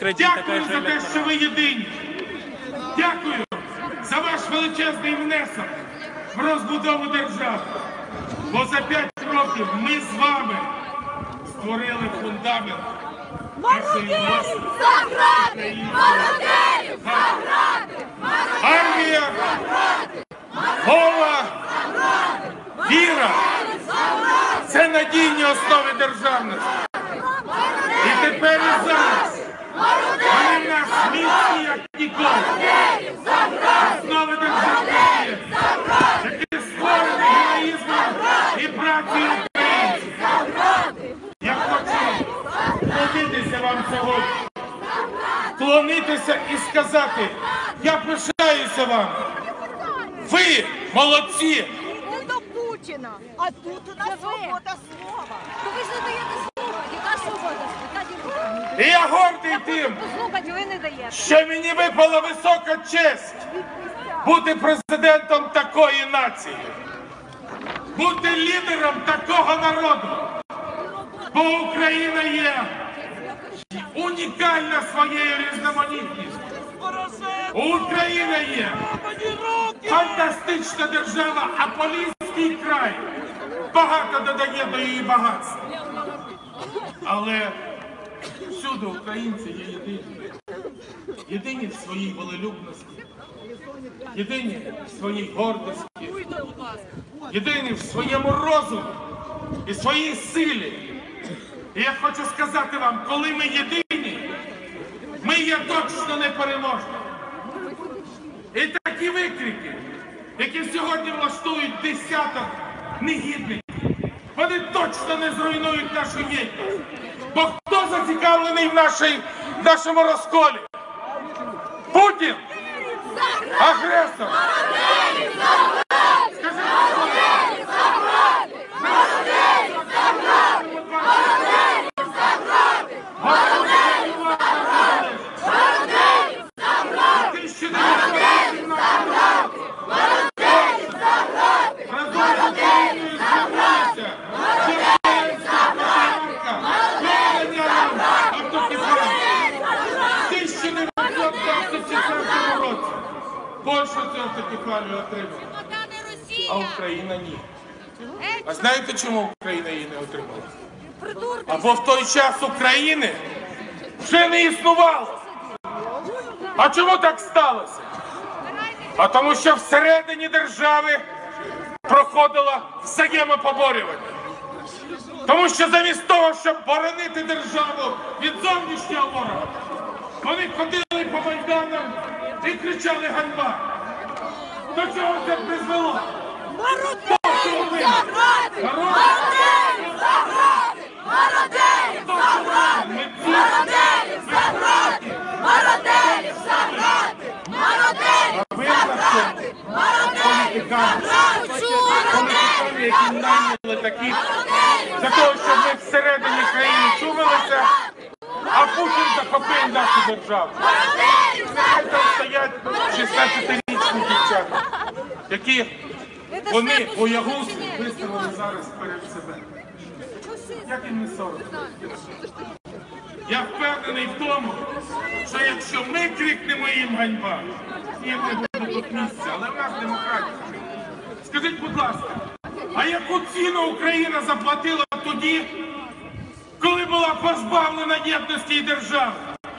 кредит, Дякую за те, що ви єдині. Дякую за ваш величезний внесок в розбудову держави. Бо за п'ять років ми з вами створили фундамент нашої власної української армія, мова, віра. Це надійні основи державності. І тепер і зараз в як ніколи. Основи державності, які створені героїзмом і працею українців. Я хочу вклонитися вам сьогодні. Вклонитися і сказати, я пишаюся вам. Ви молодці! Не до Путіна, а тут у нас свобода слова. Ви ж не даєте слова. Яка свобода? Яка І я гордий тим, що мені випала висока честь бути президентом такої нації, бути лідером такого народу. Бо Україна є унікальна своєю різноманітністю. Україна є фантастична держава, а Поліський край багато додає до її багатства. Але всюди українці є єдині. Єдині в своїй волелюбності, єдині в своїй гордості, єдині в своєму розумі і своїй силі. І я хочу сказати вам, коли ми єдині, ми є точно непереможні. І такі викрики, які сьогодні влаштують десяток негідників, вони точно не зруйнують нашу єдність. Бо хто зацікавлений в, нашій, в нашому розколі? Путін! Агресор! Польща цього автокефалію отримала, а Україна ні. А знаєте, чому Україна її не отримала? Або в той час України вже не існувало. А чому так сталося? А тому що всередині держави проходило взаємопоборювання. Тому що замість того, щоб боронити державу від зовнішнього ворога, вони ходили по майданам і кричали ганьба. До чого це призвело? Мародерів ви? заграти! Народ? Мародерів заграти! Мародерів заграти! Мародерів заграти! Мародерів заграти! Мародерів А ви за що? Політикани. Політикани, які найняли таких для того, щоб ми всередині країни чувалися, а Путін захопив нашу державу. Нехай там стоять 16-річні дівчата, які вони боягузи виставили зараз перед себе. Як їм не соромно? Я впевнений в тому, що якщо ми крикнемо їм ганьба, їм не буде тут місця, але в нас демократія. Скажіть, будь ласка, а яку ціну Україна заплатила тоді, коли була позбавлена єдності і держави?